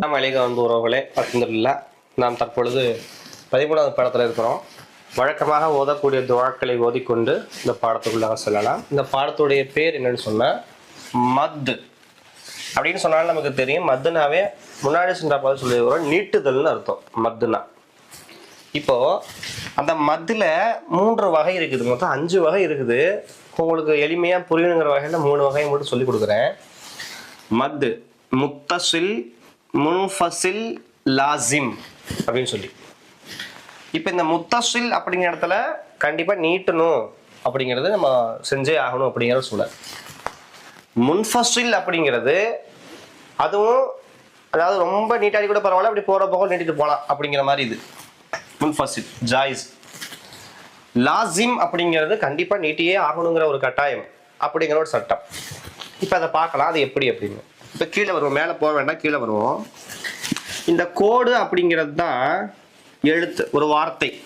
நாம் வந்து உறவுகளே அல்ஹம்துலில்லாஹ் நாம் தற்பொழுது பதிமூணாவது பாடத்தில் இருக்கிறோம். வழக்கமாக ஓதக்கூடிய துவாக்களை ஓதிக்கொண்டு இந்த பாடத்துக்குள்ளாக செல்லலாம். இந்த பாடத்துடைய பேர் என்னன்னு சொன்னால் மத். அப்படின்னு சொன்னாலும் நமக்கு தெரியும் மத்துனாவே முன்னாடி சென்ற பார்த்து சொல்லியிருக்கிறோம் நீட்டுதல்னு அர்த்தம் மத்துனா. இப்போ அந்த மத்தில் மூன்று வகை இருக்குது மொத்தம் அஞ்சு வகை இருக்குது. உங்களுக்கு எளிமையாக புரியணுங்கிற வகையில் மூணு வகையை மட்டும் சொல்லி கொடுக்குறேன். மத் முத்தசில் முன்ஃபசில் லாசிம் அப்படின்னு சொல்லி. இப்போ இந்த முத்தசில் அப்படிங்கிற இடத்துல கண்டிப்பாக நீட்டணும் அப்படிங்கிறது நம்ம செஞ்சே ஆகணும் அப்படிங்கிற சூழல். முன்ஃபசில் அப்படிங்கிறது அதுவும் அதாவது ரொம்ப நீட்டாடி கூட பரவாயில்ல அப்படி போகிற போக நீட்டிட்டு போகலாம் அப்படிங்கிற மாதிரி இது. முன்ஃபசில் ஜாயிஸ். லாசிம் அப்படிங்கிறது கண்டிப்பாக நீட்டியே ஆகணுங்கிற ஒரு கட்டாயம் அப்படிங்கிற ஒரு சட்டம். இப்போ அதை பார்க்கலாம் அது எப்படி அப்படின்னு. இப்போ கீழே வருவோம். மேலே போக வேண்டாம். கீழே வருவோம். இந்த கோடு அப்படிங்கிறது தான் எழுத்து. ஒரு வார்த்தை.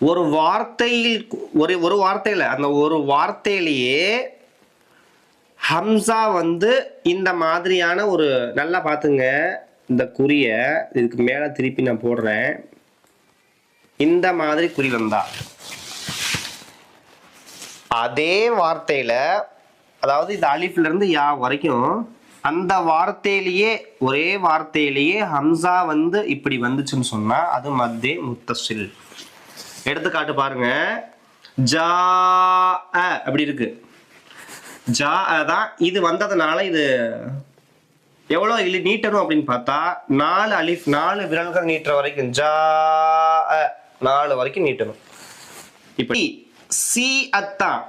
ஒரு வார்த்தையில் ஒரு ஒரு வார்த்தையில் அந்த ஒரு வார்த்தையிலேயே ஹம்சா வந்து இந்த மாதிரியான ஒரு நல்லா பார்த்துங்க. இந்த குறிய இதுக்கு மேலே திருப்பி நான் போடுறேன். இந்த மாதிரி குறி வந்தா. அதே வார்த்தையில அதாவது இந்த அலிஃப்ல இருந்து யா வரைக்கும் அந்த வார்த்தையிலேயே ஒரே வார்த்தையிலேயே ஹம்சா வந்து இப்படி வந்துச்சுன்னு சொன்னா அது மத்தே முத்தசில். எடுத்துக்காட்டு பாருங்க. ஜா அ அப்படி இருக்கு. ஜா தான் இது வந்ததுனால இது எவ்வளோ இல்லை நீட்டணும் அப்படின்னு பார்த்தா நாலு அலிஃப் நாலு விரல்கள் நீட்டுற வரைக்கும் ஜா அ, நாலு வரைக்கும் நீட்டணும். இப்படி சி அத்தான்.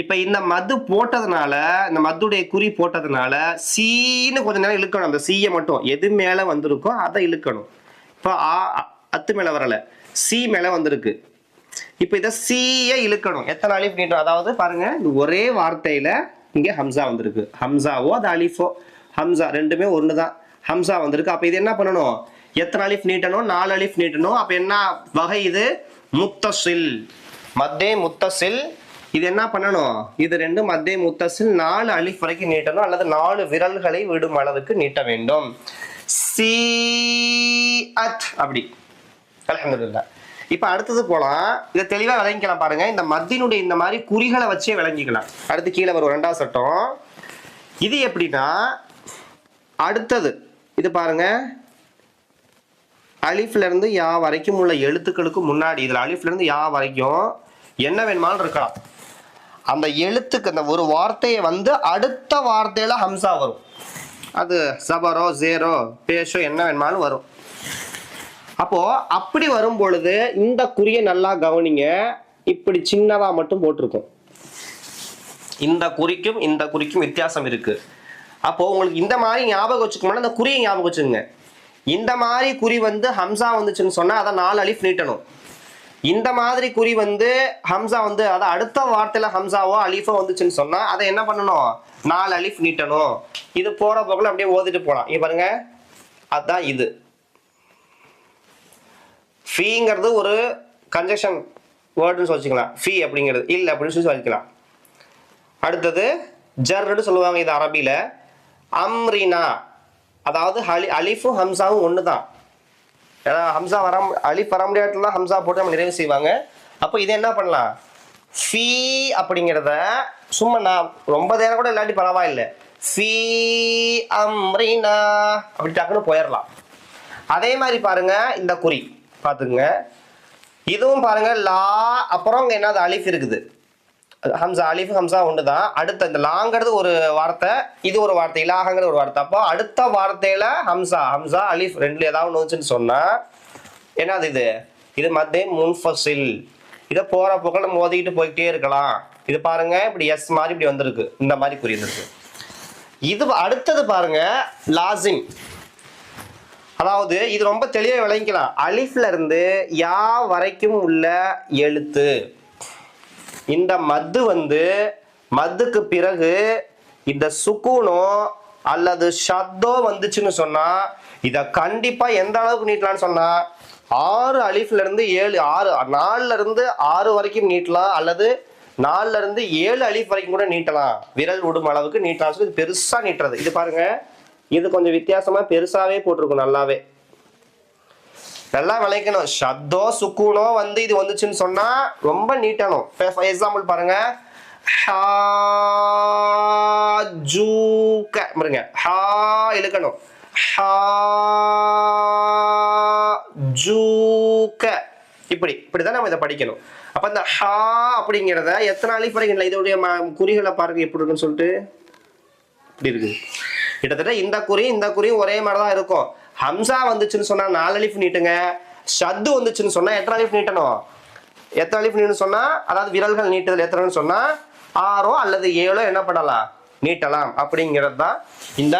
இப்ப இந்த மது போட்டதுனால இந்த மதுடைய குறி போட்டதுனால சீன்னு கொஞ்ச நேரம் இழுக்கணும். அந்த சீயை மட்டும். எது மேல வந்திருக்கோ அதை இழுக்கணும். இப்போ ஆ அத்து மேல வரல. சி மேல வந்திருக்கு. இப்போ இதை சீயை இழுக்கணும். எத்தனை அலிஃப் நீட்டும் அதாவது பாருங்க ஒரே வார்த்தையில இங்க ஹம்சா வந்திருக்கு. ஹம்சாவோ அது அலிஃபோ? ஹம்சா ரெண்டுமே ஒன்று தான் ஹம்சா வந்திருக்கு. அப்போ இது என்ன பண்ணணும்? எத்தனை அலிஃப் நீட்டணும்? நாலு அலிஃப் நீட்டணும். அப்போ என்ன வகை இது? முத்தசில். மத்தே முத்தசில் இது என்ன பண்ணணும்? இது ரெண்டு மத்தே முத்தசில் நாலு அழிப் வரைக்கும் நீட்டணும் அல்லது நாலு விரல்களை விடும் அளவுக்கு நீட்ட வேண்டும். சி அத் அப்படி. அல்ஹம்துலில்லாஹ் இப்போ அடுத்தது போலாம். இதை தெளிவாக விளங்கிக்கலாம் பாருங்க. இந்த மத்தியினுடைய இந்த மாதிரி குறிகளை வச்சே விளங்கிக்கலாம். அடுத்து கீழே வரும் ரெண்டாவது சட்டம். இது எப்படின்னா அடுத்தது இது பாருங்க. அலிஃப்ல இருந்து யா வரைக்கும் உள்ள எழுத்துக்களுக்கு முன்னாடி இதுல அலிஃப்ல இருந்து யா வரைக்கும் என்ன வேணுமாலும் இருக்கலாம். அந்த எழுத்துக்கு அந்த ஒரு வார்த்தையை வந்து அடுத்த வார்த்தையில ஹம்சா வரும். அது சபரோ ஜேரோ பேஷோ என்ன வேணுமாலும் வரும். அப்போ அப்படி வரும் பொழுது இந்த குறியை நல்லா கவனிங்க. இப்படி சின்னதா மட்டும் போட்டிருக்கும். இந்த குறிக்கும் இந்த குறிக்கும் வித்தியாசம் இருக்கு. அப்போ உங்களுக்கு இந்த மாதிரி ஞாபகம் வச்சுக்கணும்னா அந்த குறியை ஞாபகம் வச்சுங்க இந்த மாதிரி குறி வந்து ஹம்சா வந்துச்சுன்னு சொன்னா அதை நாலு அலிஃப் நீட்டணும். இந்த மாதிரி குறி வந்து ஹம்சா வந்து அதை அடுத்த வார்த்தையில ஹம்சாவோ அலிஃபோ வந்துச்சுன்னு சொன்னா அதை என்ன பண்ணணும்? நாலு அலிஃப் நீட்டணும். இது போற போக்கில் அப்படியே ஓதிட்டு போலாம். இங்க பாருங்க. அதுதான் இது. ஃபீங்கிறது ஒரு கன்ஜெக்ஷன் வேர்டுன்னு சொல்லிக்கலாம் ஃபீ அப்படிங்கிறது. இல்லை அப்படின்னு சொல்லி சொல்லிக்கலாம். அடுத்தது ஜர்னு சொல்லுவாங்க இது அரபியில. அம்ரினா. அதாவது ஹலி அலிஃபும் ஹம்சாவும் ஒன்று தான் ஏன்னா ஹம்சா வர அலிஃப் வர முடியாதுல ஹம்சா போட்டு நம்ம நிறைவு செய்வாங்க. அப்போ இதை என்ன பண்ணலாம்? ஃபீ அப்படிங்கிறத சும்மா நான் ரொம்ப நேரம் கூட இல்லாட்டி பரவாயில்லை. ஃபீ அம்ரினா அப்படி டக்குன்னு போயிடலாம் அதே மாதிரி பாருங்க இந்த குறி. பார்த்துக்குங்க. இதுவும் பாருங்க லா அப்புறம் இங்க என்னது அலிஃப் இருக்குது. ஹம்சா அலிஃப் ஹம்சா ஒன்று தான் அடுத்த இந்த லாங்கிறது ஒரு வார்த்தை இது ஒரு வார்த்தை இலாகங்கிற ஒரு வார்த்தை. அப்போ அடுத்த வார்த்தையில் ஹம்சா ஹம்சா அலிஃப் ரெண்டுல ஏதாவது ஒன்று வந்துச்சுன்னு சொன்னால் என்னது இது? இது மத்திய முன்ஃபசில் இதை போகிற போக்கில் நம்ம ஓதிக்கிட்டு போய்கிட்டே இருக்கலாம். இது பாருங்க இப்படி எஸ் மாதிரி இப்படி வந்திருக்கு. இந்த மாதிரி புரியுது இது அடுத்தது பாருங்க லாசிம். அதாவது இது ரொம்ப தெளிவாக விளங்கிக்கலாம். அலிஃப்ல இருந்து யா வரைக்கும் உள்ள எழுத்து. இந்த மத்து வந்து மத்துக்கு பிறகு இந்த சுக்கூனோ அல்லது ஷத்தோ வந்துச்சுன்னு சொன்னா இத கண்டிப்பா எந்த அளவுக்கு நீட்டலாம்னு சொன்னா ஆறு அலிஃப்ல இருந்து ஏழு ஆறு நாலுல இருந்து ஆறு வரைக்கும் நீட்டலாம் அல்லது நாலுல இருந்து ஏழு அலிஃப் வரைக்கும் கூட நீட்டலாம். விரல் விடும் அளவுக்கு நீட்டலாம் சொல்லி இது பெருசா நீட்டுறது. இது பாருங்க இது கொஞ்சம் வித்தியாசமா பெருசாவே போட்டிருக்கும் நல்லாவே. நல்லா விளைக்கணும். ஷத்தோ சுக்குனோ வந்து இது வந்துச்சுன்னு சொன்னா ரொம்ப நீட்டணும் எக்ஸாம்பிள் பாருங்க. ஹூக்க பாருங்க. ஹா இழுக்கணும். ஹாஜூக்க இப்படி இப்படிதான் நம்ம இதை படிக்கணும். அப்ப இந்த ஹா அப்படிங்கிறத எத்தனை அலிஃப் வரைக்கும் இல்லை இதோடைய குறிகளை பாருங்க எப்படி இருக்குன்னு சொல்லிட்டு. இப்படி இருக்குது கிட்டத்தட்ட இந்த குறியும் இந்த குறியும் ஒரே மாதிரி தான் இருக்கும். ஹம்சா வந்துச்சுன்னு சொன்னா நாலு அலிஃப் நீட்டுங்க. ஷத்து வந்துச்சுன்னு சொன்னா எத்தனை அலிஃப் நீட்டணும்? எத்தனை அலிஃப் நீட்டணும் சொன்னா அதாவது விரல்கள் நீட்டுதல் எத்தனைன்னு சொன்னா ஆறோ அல்லது ஏழோ என்ன பண்ணலாம்? நீட்டலாம். அப்படிங்கிறது தான் இந்த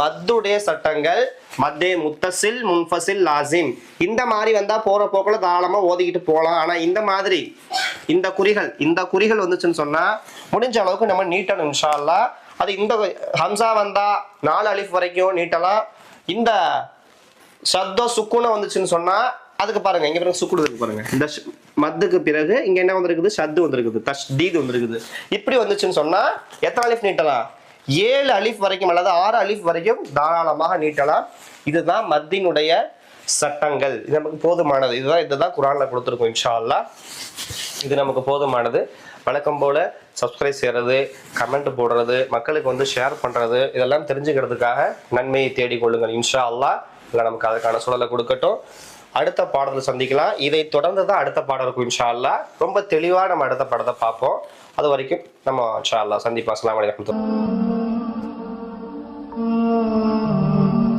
மத்துடைய சட்டங்கள் மத்தே முத்தசில் முன்ஃபசில் லாசிம். இந்த மாதிரி வந்தா போற போக்குல தாராளமா ஓதிக்கிட்டு போகலாம் ஆனா இந்த மாதிரி இந்த குறிகள் இந்த குறிகள் வந்துச்சுன்னு சொன்னா முடிஞ்ச அளவுக்கு நம்ம நீட்டணும் இன்ஷா அல்லாஹ் அது இந்த ஹம்சா வந்தா நாலு அலிஃப் வரைக்கும் நீட்டலாம். இந்த சத்தோ சுக்குன்னு வந்துச்சுன்னு சொன்னா அதுக்கு பாருங்க இங்க பாருங்க சுக்குடு இருக்கு பாருங்க. இந்த மத்துக்கு பிறகு இங்க என்ன வந்திருக்குது? சத்து வந்திருக்குது. தஷ்தீத் வந்திருக்குது. இப்படி வந்துச்சுன்னு சொன்னா எத்தனை அலிஃப் நீட்டலாம்? ஏழு அலிஃப் வரைக்கும் அல்லது ஆறு அலிஃப் வரைக்கும் தாராளமாக நீட்டலாம். இதுதான் மத்தினுடைய சட்டங்கள். இது நமக்கு போதுமானது. இதுதான் இதுதான் குரான்ல கொடுத்துருக்கோம் இன்ஷா அல்லா இது நமக்கு போதுமானது. வழக்கம் போல சப்ஸ்கிரைப் செய்யறது கமெண்ட் போடுறது மக்களுக்கு வந்து ஷேர் பண்றது இதெல்லாம் தெரிஞ்சுக்கிறதுக்காக நன்மையை தேடிக்கொள்ளுங்கள் இன்ஷா அல்லா இல்லை நமக்கு அதுக்கான சூழலை கொடுக்கட்டும். அடுத்த பாடத்தில் சந்திக்கலாம். இதை தொடர்ந்து தான் அடுத்த பாடம் இருக்கும் இன்ஷால்லா ரொம்ப தெளிவாக நம்ம அடுத்த படத்தை பார்ப்போம். அது வரைக்கும் நம்ம இன்ஷால்லா அல்லாஹ் சந்திப்போம். அஸ்ஸலாமு அலைக்கும்.